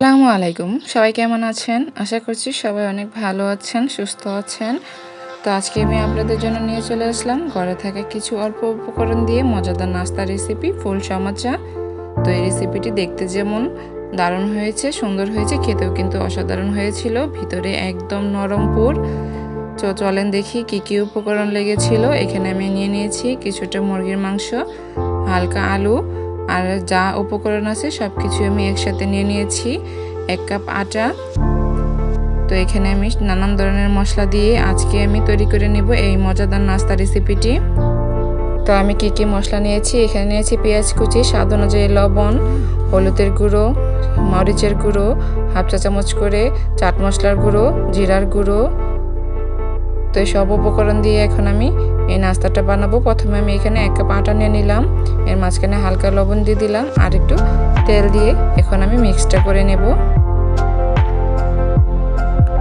আসসালামু আলাইকুম। সবাই কেমন আছেন? আশা করছি সবাই অনেক ভালো আছেন, সুস্থ আছেন। তো আজকে আমি আপনাদের জন্য নিয়ে চলে আসলাম। ঘরে থাকা কিছু অল্প উপকরণ দিয়ে মজাদার নাস্তা রেসিপি ফুল চামচা তো এই রেসিপিটি দেখতে যেমন দারুণ হয়েছে, সুন্দর হয়েছে, খেতেও কিন্তু অসাধারণ হয়েছিল। ভিতরে একদম নরম পুর। তো চলেন দেখি কি কি উপকরণ লেগেছিল। এখানে আমি নিয়ে নিয়েছি কিছুটা মুরগির মাংস, হালকা আলু আর যা উপকরণ আছে সব কিছু আমি একসাথে নিয়ে নিয়েছি। এক কাপ আটা। তো এখানে আমি নানান ধরনের মশলা দিয়ে আজকে আমি তৈরি করে নেব এই মজাদার নাস্তা রেসিপিটি। তো আমি কি কি মশলা নিয়েছি? এখানে নিয়েছি পেঁয়াজ কুচি, স্বাদ অনুযায়ী লবণ, হলুদের গুঁড়ো, মরিচের গুঁড়ো, হাফ চা চামচ করে চাট মশলার গুঁড়ো, জিরার গুঁড়ো তো সব উপকরণ দিয়ে এখন আমি এই নাস্তাটা বানাবো। প্রথমে আমি এখানে এক কাপ আটা নিয়ে নিলাম। এর মাঝখানে হালকা লবণ দিয়ে দিলাম আর একটু তেল দিয়ে এখন আমি মিক্সটা করে নেব।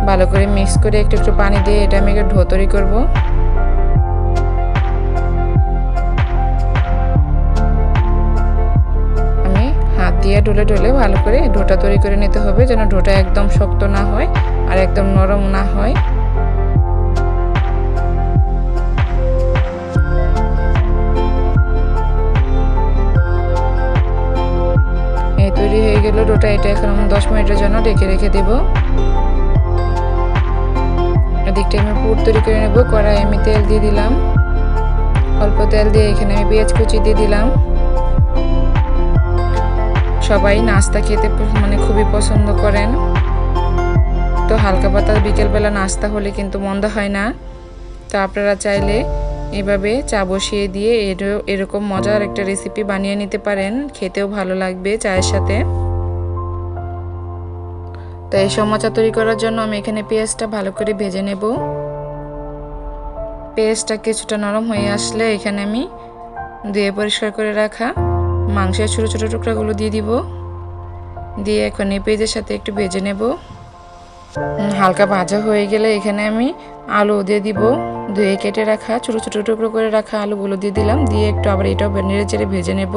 ভালো করে মিক্স করে একটু একটু পানি দিয়ে এটা আমি ঢো তৈরি করব। আমি হাত দিয়ে ডলে ডলে ভালো করে ডোটা তৈরি করে নিতে হবে যেন ডোটা একদম শক্ত না হয় আর একদম নরম না হয়। গেল ডোটা এটা এখন দশ মিনিটের জন্য ডেকে রেখে দেব। এদিকটা আমি পুর তৈরি করে নেব কড়াই আমি তেল দিয়ে দিলাম। অল্প তেল দিয়ে এখানে আমি পেঁয়াজ কুচি দিয়ে দিলাম। সবাই নাস্তা খেতে মানে খুবই পছন্দ করেন। তো হালকা পাতা বিকেলবেলা নাস্তা হলে কিন্তু মন্দ হয় না। তো আপনারা চাইলে এভাবে চা বসিয়ে দিয়ে এরকম মজার একটা রেসিপি বানিয়ে নিতে পারেন। খেতেও ভালো লাগবে চায়ের সাথে। তো এই সমচা তৈরি করার জন্য আমি এখানে পেঁয়াজটা ভালো করে ভেজে নেব। পেঁয়াজটা কিছুটা নরম হয়ে আসলে এখানে আমি ধুয়ে পরিষ্কার করে রাখা মাংসের ছোটো ছোটো টুকরাগুলো দিয়ে দিব। দিয়ে এখন এই পেঁয়াজের সাথে একটু ভেজে নেব। হালকা ভাজা হয়ে গেলে এখানে আমি আলু দিয়ে দিব। ধুয়ে কেটে রাখা ছোটো ছোটো টুকরো করে রাখা আলুগুলো দিয়ে দিলাম। দিয়ে একটু আবার এটাও নেড়ে চেড়ে ভেজে নেব।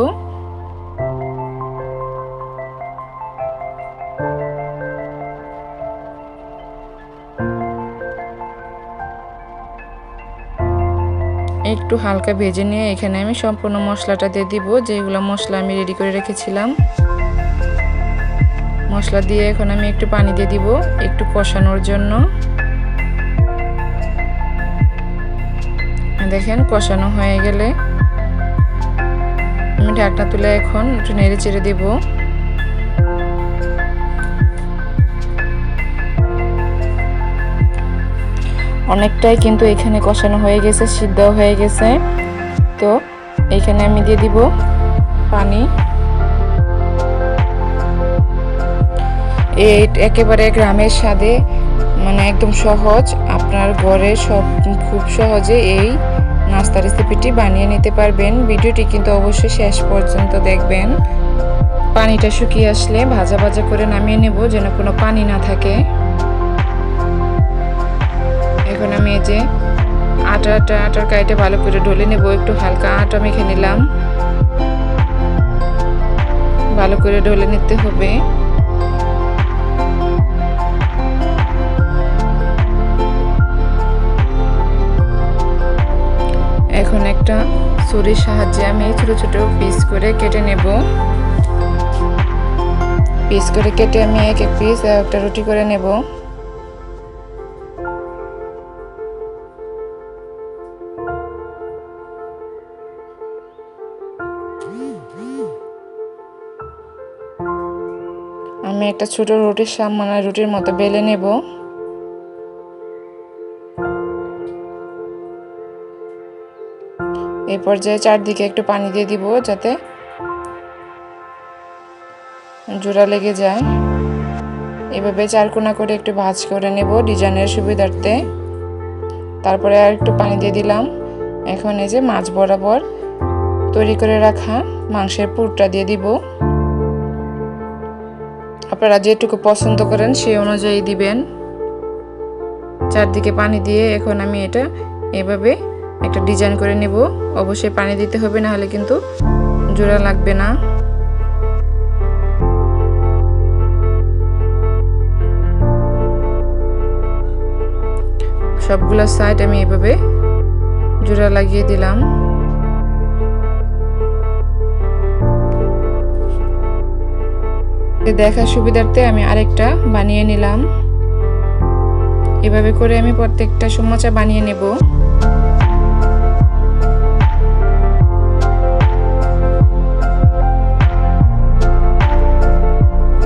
একটু হালকা ভেজে নিয়ে এখানে আমি সম্পূর্ণ মশলাটা দিয়ে দিব, যেগুলো মশলা আমি রেডি করে রেখেছিলাম। মশলা দিয়ে এখন আমি একটু পানি দিয়ে দিব, একটু কষানোর জন্য। দেখেন, কষানো হয়ে গেলে আমি ঢাকনা তুলে এখন একটু নেড়ে চেড়ে দিব। অনেকটাই কিন্তু এখানে কষানো হয়ে গেছে সিদ্ধ হয়ে গেছে। তো এখানে আমি দিয়ে দিব পানি। এই একেবারে গ্রামের স্বাদে মানে একদম সহজ। আপনার ঘরে সব, খুব সহজে এই নাস্তা রেসিপিটি বানিয়ে নিতে পারবেন। ভিডিওটি কিন্তু অবশ্যই শেষ পর্যন্ত দেখবেন। পানিটা শুকিয়ে আসলে ভাজা ভাজা করে নামিয়ে নেব যেন কোনো পানি না থাকে। যে আটাটা আটার কাইটে ভালো করে ঢলে নেব, একটু হালকা আটা মেখে নিলাম। ভালো করে ঢলে নিতে হবে। এখন একটা ছুরির সাহায্যে আমি ছোটো ছোটো পিস করে কেটে নেব। পিস করে কেটে আমি এক এক পিস একটা রুটি করে নেব। আমি একটা ছোট রুটির সাম মানে রুটির মতো বেলে নেব। এই পর্যায়ে চারদিকে একটু পানি দিয়ে দিব যাতে জোড়া লেগে যায়। এভাবে চারকোনা করে একটু ভাজ করে নেব ডিজাইনের সুবিধার্থে। তারপরে আর একটু পানি দিয়ে দিলাম। এখন এই যে মাছ বরাবর তৈরি করে রাখা মাংসের পুরটা দিয়ে দিব। আপনারা যেটুকু পছন্দ করেন সেই অনুযায়ী দিবেন। চারদিকে পানি দিয়ে এখন আমি এটা এভাবে একটা ডিজাইন করে নেব। অবশ্যই পানি দিতে হবে না হলে কিন্তু জোড়া লাগবে না। সবগুলো সাইড আমি এভাবে জোড়া লাগিয়ে দিলাম। দেখার সুবিধার্থে আমি আরেকটা বানিয়ে নিলাম। এভাবে করে আমি প্রত্যেকটা সমোচা বানিয়ে নেব।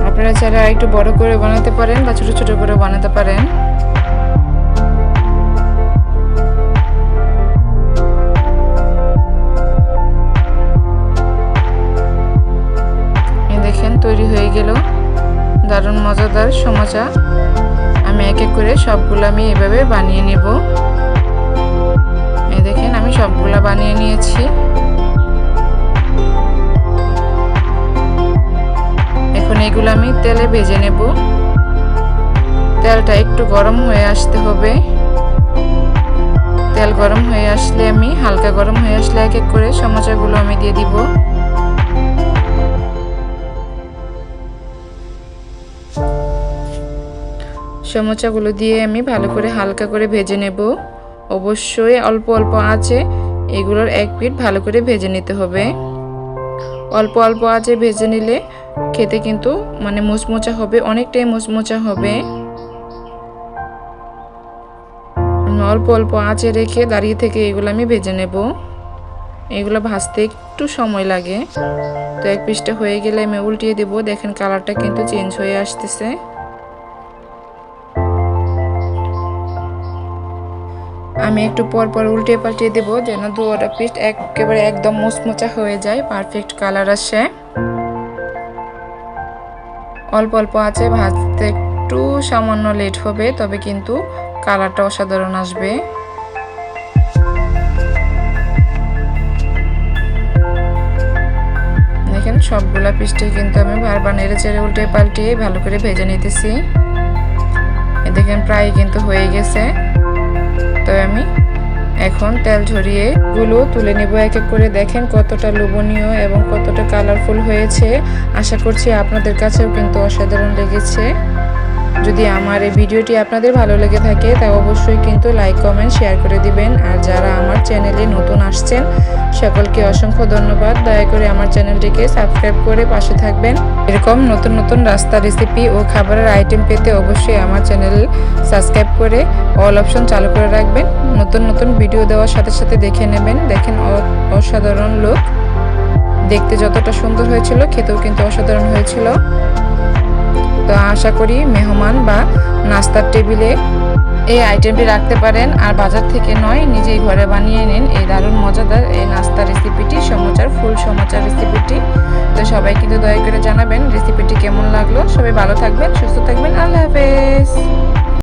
আপনারা যারা একটু বড় করে বানাতে পারেন বা ছোট ছোট করে বানাতে পারেন তৈরি হয়ে গেল। দারুণ মজাদার সমোচা আমি এক এক করে সবগুলো আমি এভাবে বানিয়ে নেব। এই দেখেন, আমি সবগুলো বানিয়ে নিয়েছি। এখন এগুলো আমি তেলে ভেজে নেব। তেলটা একটু গরম হয়ে আসতে হবে। তেল গরম হয়ে আসলে আমি, হালকা গরম হয়ে আসলে এক এক করে সমোসাগুলো আমি দিয়ে দিব। সমোসাগুলো দিয়ে আমি ভালো করে হালকা করে ভেজে নেব। অবশ্যই অল্প অল্প আছে এগুলোর এক পিঠ ভালো করে ভেজে নিতে হবে। অল্প অল্প আছে ভেজে নিলে খেতে কিন্তু মানে মুচমোচা হবে, অনেকটাই মুচমোচা হবে। অল্প অল্প আঁচে রেখে দাঁড়িয়ে থেকে এগুলো আমি ভেজে নেব। এগুলো ভাজতে একটু সময় লাগে। তো এক পিসটা হয়ে গেলে আমি উল্টিয়ে দেব। দেখেন কালারটা কিন্তু চেঞ্জ হয়ে আসতেছে। আমি একটু পর পর উল্টে পাল্টে দেবো যেন দুটা পিস একেবারে একদম মোচমোচা হয়ে যায় পারফেক্ট কালার আসে। অল্প অল্প আছে, ভাজতে একটু সামান্য লেট হবে, তবে কিন্তু কালারটা অসাধারণ আসবে। সবগুলা পিসটাই কিন্তু আমি বারবার নেড়ে চেড়ে উল্টে পাল্টিয়ে ভালো করে ভেজে নিতেছি। দেখেন, প্রায় কিন্তু হয়ে গেছে। তো আমি এখন তেল ঝরিয়ে গুলো তুলে নেব এক এক করে। দেখেন কতটা লোভনীয় এবং কতটা কালারফুল হয়েছে। আশা করছি আপনাদের কাছেও কিন্তু অসাধারণ লেগেছে। যদি আমার এই ভিডিওটি আপনাদের ভালো লেগে থাকে, তা অবশ্যই কিন্তু লাইক কমেন্ট শেয়ার করে দিবেন। আর যারা আমার চ্যানেলে নতুন আসছেন, সকলকে অসংখ্য ধন্যবাদ। দয়া করে আমার চ্যানেলটিকে সাবস্ক্রাইব করে পাশে থাকবেন। এরকম নতুন নতুন রাস্তা রেসিপি ও খাবারের আইটেম পেতে অবশ্যই আমার চ্যানেল সাবস্ক্রাইব করে অল অপশন চালু করে রাখবেন। নতুন নতুন ভিডিও দেওয়ার সাথে সাথে দেখে নেবেন। দেখেন অসাধারণ লোক দেখতে যতটা সুন্দর হয়েছিল, খেতেও কিন্তু অসাধারণ হয়েছিল। তো আশা করি মেহমান বা নাস্তার টেবিলে এই আইটেমটি রাখতে পারেন। আর বাজার থেকে নয়, নিজেই ঘরে বানিয়ে নিন। এই দারুণ মজাদার এই নাস্তা রেসিপিটি সমচার, ফুল সমচার রেসিপিটি তো সবাই কিন্তু দয়া করে জানাবেন রেসিপিটি কেমন লাগল। সবাই ভালো থাকবেন, সুস্থ থাকবেন। আল্লাহ হাফেজ।